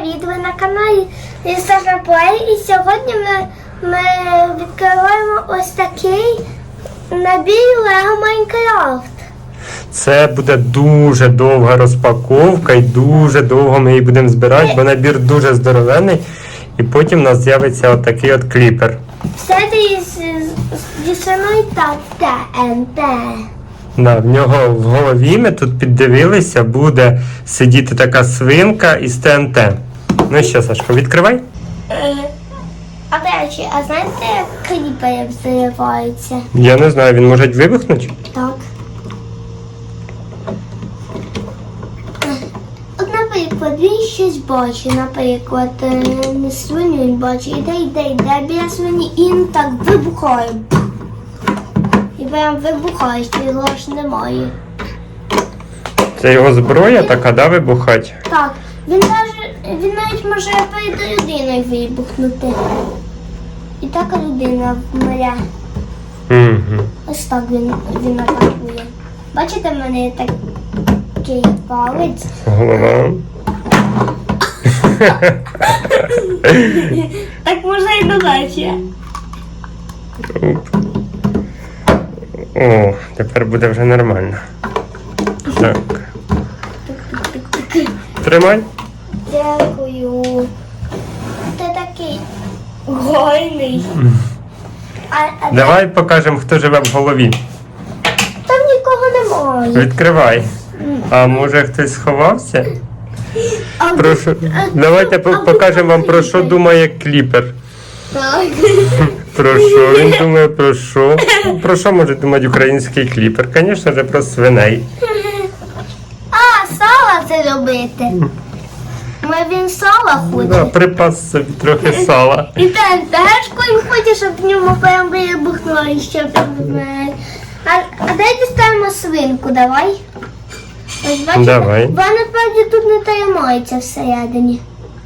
привіт! Ви на каналі Плей і сьогодні ми, ми відкриваємо ось такий набір Лего Майнкрафт. Це буде дуже довга розпаковка і дуже довго ми її будемо збирати, бо набір дуже здоровений. І потім у нас з'явиться отакий от кліпер. Все це із зі свиною та ТНТ. Да, в нього в голові ми тут піддивилися, буде сидіти така свинка із ТНТ. Ну що, Сашко, відкривай. Е, А до речі, а знаєте, як кліпери взриваються? Я не знаю, він може вибухнути? Так. От, наприклад, він щось бачить, наприклад, е, не свиню він бачить, іде, йде, йде біля свині і він так вибухає. І прям вибухає, що його ж немає. Це його зброя така, да, вибухать? Так, він навіть, він навіть може перед людиною вибухнути. І так людина вмре. Угу. Ось так він, він атакує. Бачите, в мене є такий палець. Голова. Так можна і додати. О, тепер буде вже нормально. Так. Тримай. Дякую. Ти такий гойний. А, а Давай покажемо, хто живе в голові. Там нікого немає. Відкривай. А може хтось сховався? А, Про що? Давайте по- покажемо вам про що думає кліпер. Про що він думає, про що? Про що може думати український кліпер? Звісно ж, про свиней. А, сало це робити. Ми він сала хоче. Да, припас собі трохи сала. І там тежко він хоче, щоб в ньому прям вибухнуло і ще прям. А, а дайте ставимо свинку, давай. Ось бачите? Давай. Вона насправді тут не тримається всередині.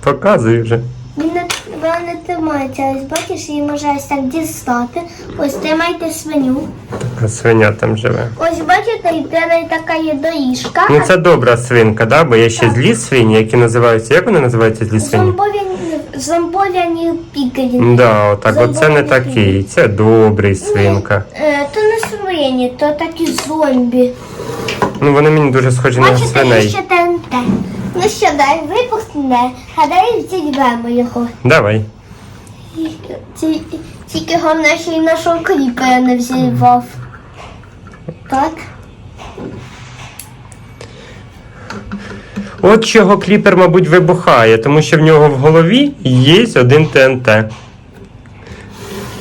Показуй вже. Він не, вона не тримається, ось бачиш, її може ось так дістати. Ось тримайте свиню. Така свиня там живе. Ось бачите, і в така є доріжка. Ну це добра свинка, да? бо є ще злі свині, які називаються. Як вони називаються злі свині? Зомбов'яні зомбов'яні пікері. Да, отак, оце не такий. Це добрий свинка. Е, то не свині, то такі зомбі. Ну вони мені дуже схожі на Бачите, є свиней. ще ТНТ. Ну що, дай випускне, а дай відзіграємо його. Давай. Ті- Тільки головне, що і нашого кріпера не взірвав. Так? От чого кліпер, мабуть, вибухає, тому що в нього в голові є один ТНТ.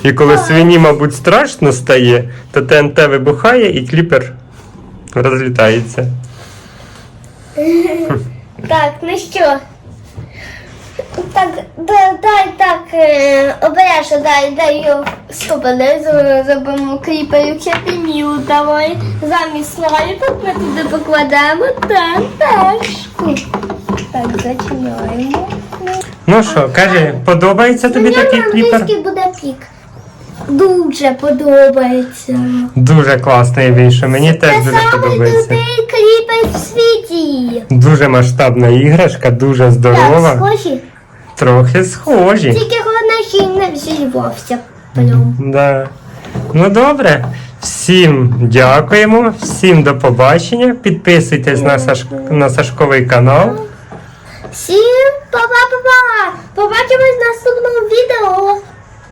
І коли свині, мабуть, страшно стає, то ТНТ вибухає і кліпер розлітається. Так, ну що? Так, да, дай так, е, обережно, дай, дай його стопане, зробимо кріперів чатимів, давай. Замість снайпок ми туди покладемо тантешку. Так, зачиняємо. Ну що, кажи, подобається тобі Мені такий кліпер? англійський буде пік. Дуже подобається. Дуже класний вийшов, мені теж Це дуже самий подобається. крутий кріпер в світі. Дуже масштабна іграшка, дуже Так, здорова. схожі. Трохи схожі. Тільки головне, що не взірвався. Да. Ну добре. Всім дякуємо, всім до побачення. Підписуйтесь на, Саш... на Сашковий канал. Всім па-па-па-па! Побачимось